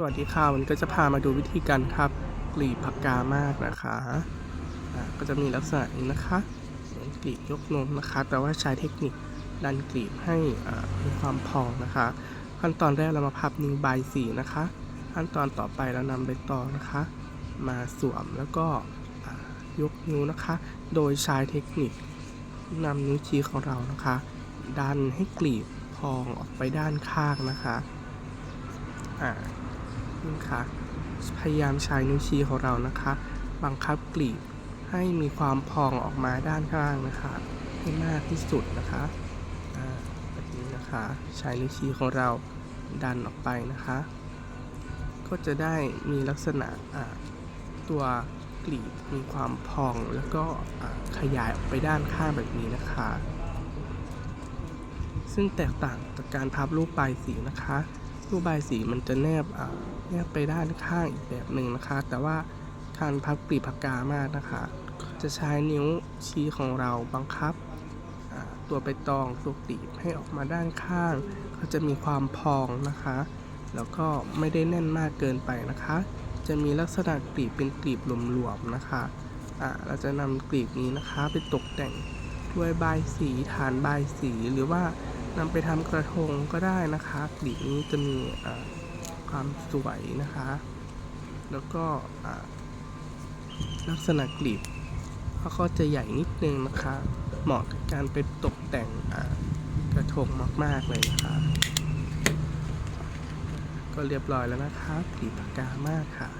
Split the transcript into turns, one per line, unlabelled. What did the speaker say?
สวัสดีค่ะวันนี้ก็จะพามาดูวิธีการพับกลีบผักกามากนะคะอ่าก็จะมีลักษณะนี้นะคะเหมือนกลีบยกนมนะคะ แต่ว่าใช้เทคนิคดันกลีบให้มีความพองนะคะ ขั้นตอนแรกเรามาพับนิ้วใบสีนะคะ ขั้นตอนต่อไปเรานำใบตองนะคะ มาสวมแล้วก็ยกนิ้วนะคะ โดยใช้เทคนิคนำนิ้วชี้ของเรานะคะ ดันให้กลีบพองออกไปด้านข้างนะคะอ่า นี่ค่ะพยายามใช้นิ้วชี้ของเรานะคะ บังคับกลีบให้มีความพองออกมาด้านข้างนะคะ ให้มากที่สุดนะคะแบบนี้นะคะ ใช้นิ้วชี้ของเราดันออกไปนะคะ ก็จะได้มีลักษณะอ่าตัวกลีบมีความพองแล้วก็ขยายออกไปด้านข้างแบบนี้นะคะ ซึ่งแตกต่างจากการพับรูปปลายสีนะคะ รูปใบายสีมันจะแนบแนบไปด้านข้างอีกแบบหนึ่งนะคะ แต่ว่าการพับกลีบผักกามากนะคะ จะใช้นิ้วชี้ของเราบังคับ ตัวใบตองตัวกลีบให้ออกมาด้านข้าง ก็จะมีความพองนะคะ แล้วก็ไม่ได้แน่นมากเกินไปนะคะ จะมีลักษณะกลีบเป็นกลีบหลวมๆนะคะเราจะนำกลีบนี้นะคะไปตกแต่งด้วยใบสีฐานใบสีหรือว่า นำไปทำกระทงก็ได้นะคะกลีบนี้จะมีความสวยนะคะ แล้วก็ลักษณะกลีบเขาก็จะใหญ่นิดนึงนะคะ เหมาะกับการไปตกแต่งกระทงมาก ๆ เลยนะคะ ก็เรียบร้อยแล้วนะคะกลีบปากกามากค่ะ